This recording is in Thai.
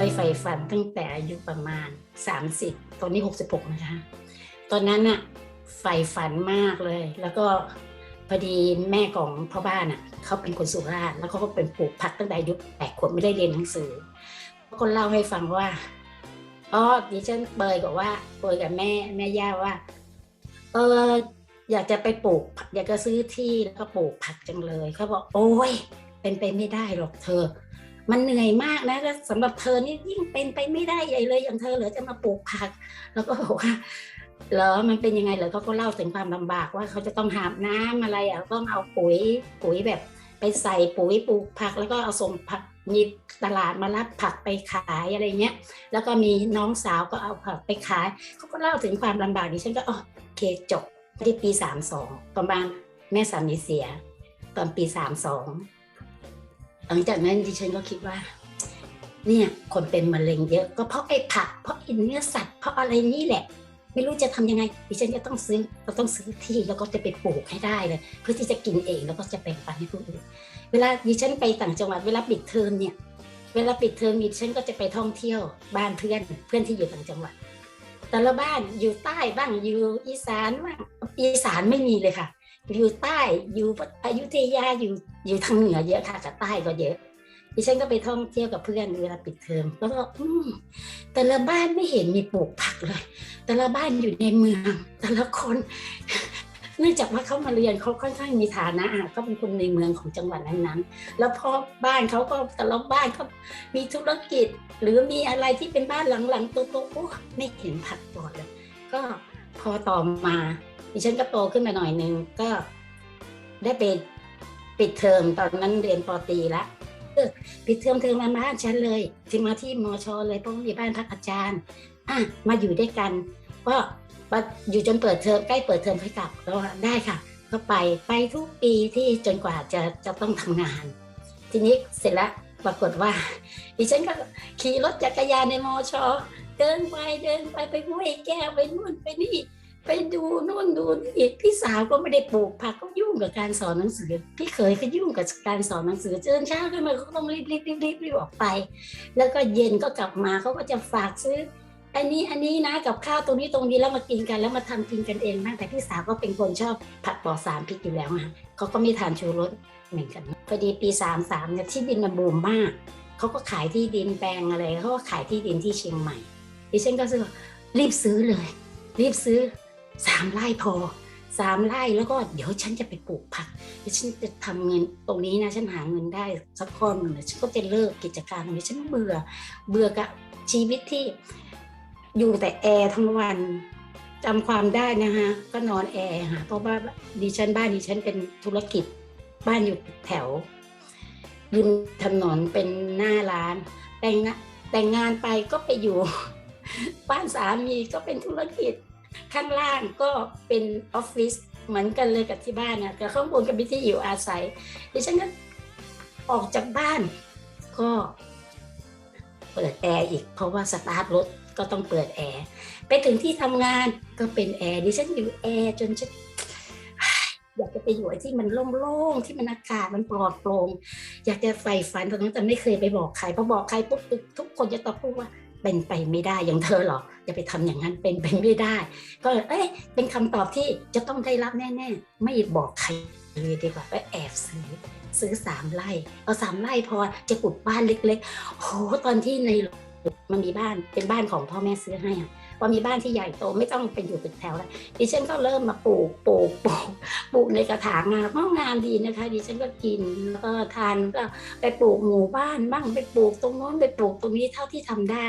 ตั้งแต่อายุประมาณ 30 ตอนนี้ 66 นะคะ ตอนนั้นน่ะใฝ่ฝันมากเลย แล้วก็พอดีแม่ของพ่อบ้านอะเขาเป็นคนสุราษฎร์แล้วเขาก็เป็นปลูกผักตั้งแต่อายุแปดขวบไม่ได้เรียนหนังสือก็เล่าให้ฟังว่าอ๋อดิฉันเปยบอกว่าเปยกับแม่แม่ย่าว่า เอออยากจะไปปลูกผักอยากจะซื้อที่แล้วก็ปลูกผักจังเลยเขาบอกโอ้ยเป็นไปไม่ได้หรอกเธอ มันเหนื่อยมากนะแล้วสำหรับเธอนี่ยิ่งเป็นไปไม่ได้ใหญ่เลยอย่างเธอเหรอจะมาปลูกผัก แล้วก็บอกว่าเหรอมันเป็นยังไงเหรอเขาก็เล่าถึงความลำบากว่าเขาจะต้องหาบน้ำอะไรอะต้องเอาปุ๋ยปุ๋ยแบบไปใส่ปุ๋ยปลูกผัก แล้วก็เอาส่งผักมีตลาดมารับผักไปขายอะไรเงี้ย แล้วก็มีน้องสาวก็เอาผักไปขาย เขาก็เล่าถึงความลำบากดิฉันก็อ๋อโอเคจบที่ปีสามสองประมาณแม่สามีเสีย ตอนปีสามสอง หลังจากนั้นดิฉันก็คิดว่า เนี่ยคนเป็นมะเร็งเยอะ ก็เพราะไอ้ผัก เพราะไอ้เนื้อสัตว์เพราะอะไรนี่แหละ ไม่รู้จะทำยังไง ดิฉันจะต้องซื้อเราต้องซื้อที่แล้วก็จะไปปลูกให้ได้เลย เพื่อที่จะกินเองแล้วก็จะแบ่งปันให้ผู้อื่นเวลาดิฉันไปต่างจังหวัดเวลาปิดเทอมเนี่ย เวลาปิดเทอมดิฉันก็จะไปท่องเที่ยวบ้านเพื่อนเพื่อนที่อยู่ต่างจังหวัดแต่ละบ้านอยู่ใต้บ้างอยู่อีสานบ้างอีสานไม่มีเลยค่ะ อยู่ใต้อยู่อยุธยาอยู่อยู่ทางเหนือเยอะค่ะแต่ใต้ก็เยอะดิฉันก็ไปท่องเที่ยวกับเพื่อนเวลาปิดเทอมแล้วก็อืมแต่ละบ้านไม่เห็นมีปลูกผักเลย แต่ละบ้านอยู่ในเมือง แต่ละคน เนื่องจากว่าเขามาเรียนเขาค่อนข้างมีฐานะอะเขาเป็นคนในเมืองของจังหวัดนั้นๆ แล้วพอบ้านเขาก็แต่ละบ้านเขามีธุรกิจ หรือมีอะไรที่เป็นบ้านหลังๆโตๆโอ้ไม่เห็นผักปลอดเลย ก็พอต่อมา ดิฉันก็โตขึ้นมาหน่อยนึงก็ได้ไปปิดเทอมตอนนั้นเรียนปตรีละปิดเทอมเทอมมาบ้านฉันเลยที่มาที่มอชอเลยเพราะมีบ้านพักอาจารย์อะมาอยู่ด้วยกันก็มาอยู่จนเปิดเทอมใกล้เปิดเทอมค่อยกลับก็ได้ค่ะ ก็ไปไปทุกปีที่จนกว่าจะจะต้องทำงาน ทีนี้เสร็จแล้วปรากฏว่า ดิฉันก็ขี่รถจักรยานในมอชอเดินไปเดินไปไปห้วยแก้วไปนู่นไปนี่ ไปดูนู่นดูนี่พี่สาวก็ไม่ได้ปลูกผักก็ยุ่งกับการสอนหนังสือ พี่เคยก็ยุ่งกับการสอนหนังสือเจอเช้าขึ้นมาเขาต้องรีบรีบรีบรีบรีบออกไป แล้วก็เย็นก็กลับมาเขาก็จะฝากซื้อ อันนี้อันนี้นะกับข้าวตรงนี้ตรงนี้แล้วมากินกันแล้วมาทำกินกันเองบ้างแต่พี่สาวก็เป็นคนชอบผัดปลอดสารพิษอยู่แล้วอะเขาก็ไม่ทานชูรสเหมือนกันพอดีปีสามสามเนี่ยที่ดินมันบูมมากเขาก็ขายที่ดินแปลงอะไรเขาก็ขายที่ดินที่เชียงใหม่ดิฉันก็ซื้อรีบซื้อเลย รีบซื้อ สามไร่พอสามไร่แล้วก็เดี๋ยวฉันจะไปปลูกผักเดี๋ยวฉันจะทำเงินตรงนี้นะฉันหาเงินได้สักก้อนหนึ่งเดี๋ยวฉันก็จะเลิกกิจการตรงนี้ฉันเบื่อเบื่อกับชีวิตที่อยู่แต่แอร์ทั้งวันจำความได้นะคะก็นอนแอร์ค่ะเพราะว่าดิฉันบ้านดิฉันเป็นธุรกิจบ้านอยู่แถวริมถนนเป็นหน้าร้าน แต่งแต่งงานไปก็ไปอยู่ บ้านสามีก็เป็นธุรกิจ ข้างล่างก็เป็นออฟฟิศเหมือนกันเลยกับที่บ้านนะแต่ข้างบนก็เป็นที่อยู่อาศัยดิฉันก็ออกจากบ้าน ก็เปิดแอร์อีก เพราะว่าสตาร์ทรถก็ต้องเปิดแอร์ไปถึงที่ทำงานก็เป็นแอร์ดิฉันอยู่แอร์จนฉันอยากจะไปอยู่ที่มันโล่งๆที่มันอากาศมันปลอดโปร่งอยากจะใฝ่ฝันตอนนั้นแต่ไม่เคยไปบอกใครพอบอกใครปุ๊บทุกคนจะตอบพูดว่า เป็นไปไม่ได้อย่างเธอหรอจะไปทำอย่างนั้นเป็นไปไม่ได้ ก็เอ้ยเป็นคำตอบที่จะต้องได้รับแน่ๆ ไม่บอกใครเลยดีกว่าไปแอบซื้อซื้อสามไร่เอาสามไร่พอจะปลูกบ้านเล็กๆโหตอนที่ในมันมีบ้านเป็นบ้านของพ่อแม่ซื้อให้อะ พอมีบ้านที่ใหญ่โตไม่ต้องเป็นอยู่ตึกแถวแล้วดิฉันก็เริ่มมาปลูกปลูกปลูกปลูกในกระถางงานก็งานดีนะคะ ดิฉันก็กินแล้วก็ทานก็ไปปลูกหมู่บ้านบ้างไปปลูกตรงโน้นไปปลูกตรงนี้เท่าที่ทำได้